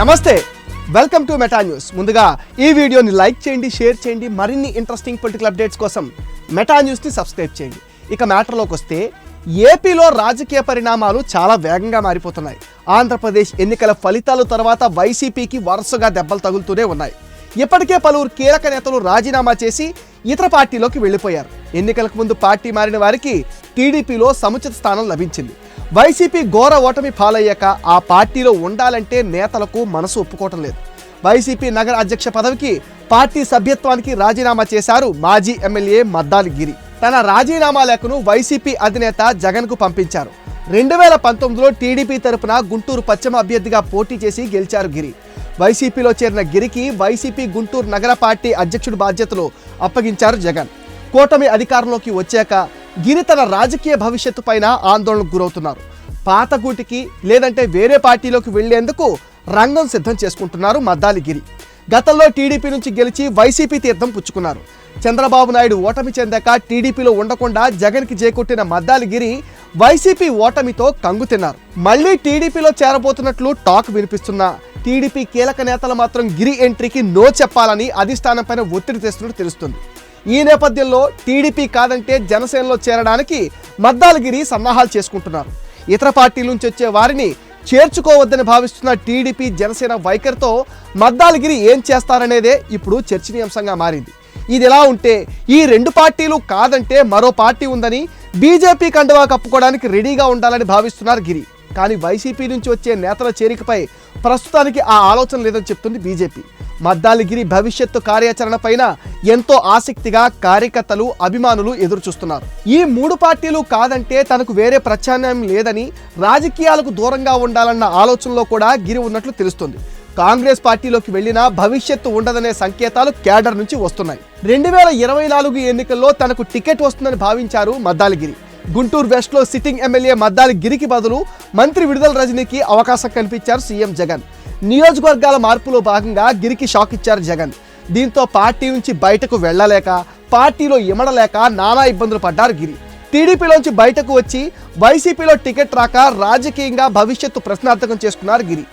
నమస్తే welcome to meta news. ముందుగా ఈ వీడియోని లైక్ చేయండి షేర్ చేయండి మరిన్ని ఇంట్రెస్టింగ్ పొలిటికల్ అప్డేట్స్ కోసం మెటా న్యూస్ని సబ్స్క్రైబ్ చేయండి. ఇక మ్యాటర్లోకి వస్తే ఏపీలో రాజకీయ పరిణామాలు చాలా వేగంగా మారిపోతున్నాయి. ఆంధ్రప్రదేశ్ ఎన్నికల ఫలితాలు తర్వాత వైసీపీకి వరుసగా దెబ్బలు తగులుతూనే ఉన్నాయి. ఇప్పటికే పలువురు కీలక నేతలు రాజీనామా చేసి ఇతర పార్టీలోకి వెళ్ళిపోయారు. ఎన్నికలకు ముందు పార్టీ మారిన వారికి టీడీపీలో సముచిత స్థానం లభించింది. వైసీపీ ఘోర ఓటమి పాలయ్యాక ఆ పార్టీలో ఉండాలంటే నేతలకు మనసు ఒప్పుకోవటం లేదు. వైసీపీ నగర అధ్యక్ష పదవికి పార్టీ సభ్యత్వానికి రాజీనామా చేశారు మాజీ ఎమ్మెల్యే మద్దాలి గిరి తన రాజీనామా లేఖను వైసీపీ అధినేత జగన్కు పంపించారు. రెండు వేల పంతొమ్మిదిలో టీడీపీ తరపున గుంటూరు పశ్చిమ అభ్యర్థిగా పోటీ చేసి గెలిచారు గిరి. వైసీపీలో చేరిన గిరికి వైసీపీ గుంటూరు నగర పార్టీ అధ్యక్షుడి బాధ్యతలు అప్పగించారు జగన్. కూటమి అధికారంలోకి వచ్చాక గిరి తన రాజకీయ భవిష్యత్తు పైన ఆందోళనకు గురవుతున్నారు. పాత గూటికి లేదంటే వేరే పార్టీలోకి వెళ్ళేందుకు రంగం సిద్ధం చేసుకుంటున్నారు మద్దాలి గిరి. గతంలో టీడీపీ నుంచి గెలిచి వైసీపీ తీర్థం పుచ్చుకున్నారు. చంద్రబాబు నాయుడు ఓటమి చెందాక టీడీపీలో ఉండకుండా జగన్కి చేకొట్టిన మద్దాలి గిరి వైసీపీ ఓటమితో కంగు తిన్నారు. మళ్ళీ టీడీపీలో చేరబోతున్నట్లు టాక్ వినిపిస్తున్నా టీడీపీ కీలక నేతలు మాత్రం గిరి ఎంట్రీకి నో చెప్పాలని అధిష్టానం పైన ఒత్తిడి తెస్తున్నట్టు తెలుస్తుంది. ఈ నేపథ్యంలో టీడీపీ కాదంటే జనసేనలో చేరడానికి మద్దాలగిరి సన్నాహాలు చేసుకుంటున్నారు. ఇతర పార్టీల నుంచి వచ్చే వారిని చేర్చుకోవద్దని భావిస్తున్న టీడీపీ జనసేన వైఖరితో మద్దాలగిరి ఏం చేస్తారనేదే ఇప్పుడు చర్చనీయాంశంగా మారింది. ఇది ఎలా ఉంటే ఈ రెండు పార్టీలు కాదంటే మరో పార్టీ ఉందని బీజేపీ కండువా కప్పుకోవడానికి రెడీగా ఉండాలని భావిస్తున్నారు గిరి. కానీ వైసీపీ నుంచి వచ్చే నేతల చేరికపై ప్రస్తుతానికి ఆ ఆలోచన లేదని చెప్తుంది బీజేపీ. మద్దాలిగిరి భవిష్యత్తు కార్యాచరణ పైన ఎంతో ఆసక్తిగా కార్యకర్తలు అభిమానులు ఎదురు చూస్తున్నారు ఈ మూడు పార్టీలు కాదంటే తనకు వేరే ప్రత్యామ్నాయం లేదని రాజకీయాలకు దూరంగా ఉండాలన్న ఆలోచనలో కూడా గిరి ఉన్నట్లు తెలుస్తుంది. కాంగ్రెస్ పార్టీలోకి వెళ్ళినా భవిష్యత్తు ఉండదనే సంకేతాలు క్యాడర్ నుంచి వస్తున్నాయి. రెండు వేల ఇరవై నాలుగు ఎన్నికల్లో తనకు టికెట్ వస్తుందని భావించారు మద్దాలిగిరి. గుంటూరు వెస్ట్లో సిట్టింగ్ ఎమ్మెల్యే మద్దాలి గిరికి బదులు మంత్రి విడుదల రజనీకి అవకాశం కల్పించారు సీఎం జగన్. నియోజకవర్గాల మార్పులో భాగంగా గిరికి షాక్ ఇచ్చారు జగన్. దీంతో పార్టీ నుంచి బయటకు వెళ్ళలేక పార్టీలో ఇమడలేక నానా ఇబ్బందులు పడ్డారు గిరి. టీడీపీలోంచి బయటకు వచ్చి వైసీపీలో టికెట్ రాక రాజకీయంగా భవిష్యత్తు ప్రశ్నార్థకం చేసుకున్నారు గిరి.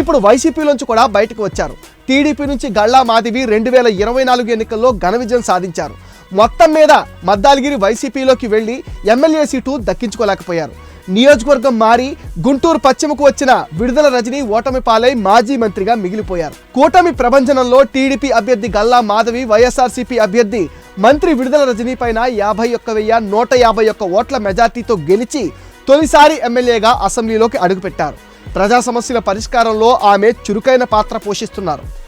ఇప్పుడు వైసీపీలోంచి కూడా బయటకు వచ్చారు. టీడీపీ నుంచి గళ్ళా మాదివి రెండు వేల ఇరవై నాలుగు ఎన్నికల్లో ఘన విజయం సాధించారు. మొత్తం మీద మద్దాలగిరి వైసీపీలోకి వెళ్ళి ఎమ్మెల్యే సీటు దక్కించుకోలేకపోయారు. నియోజకవర్గం మారి గుంటూరు పశ్చిమకు వచ్చిన విడుదల రజని ఓటమి పాలై మాజీ మంత్రిగా మిగిలిపోయారు. కూటమి ప్రభంజనంలో టీడీపీ అభ్యర్థి గల్లా మాధవి వైఎస్ఆర్సీపీ అభ్యర్థి మంత్రి విడుదల రజనీ పైన యాభై ఒక్క వెయ్యి నూట యాభై ఒక్క ఓట్ల మెజార్టీతో గెలిచి తొలిసారి ఎమ్మెల్యేగా అసెంబ్లీలోకి అడుగుపెట్టారు. ప్రజా సమస్యల పరిష్కారంలో ఆమె చురుకైన పాత్ర పోషిస్తున్నారు.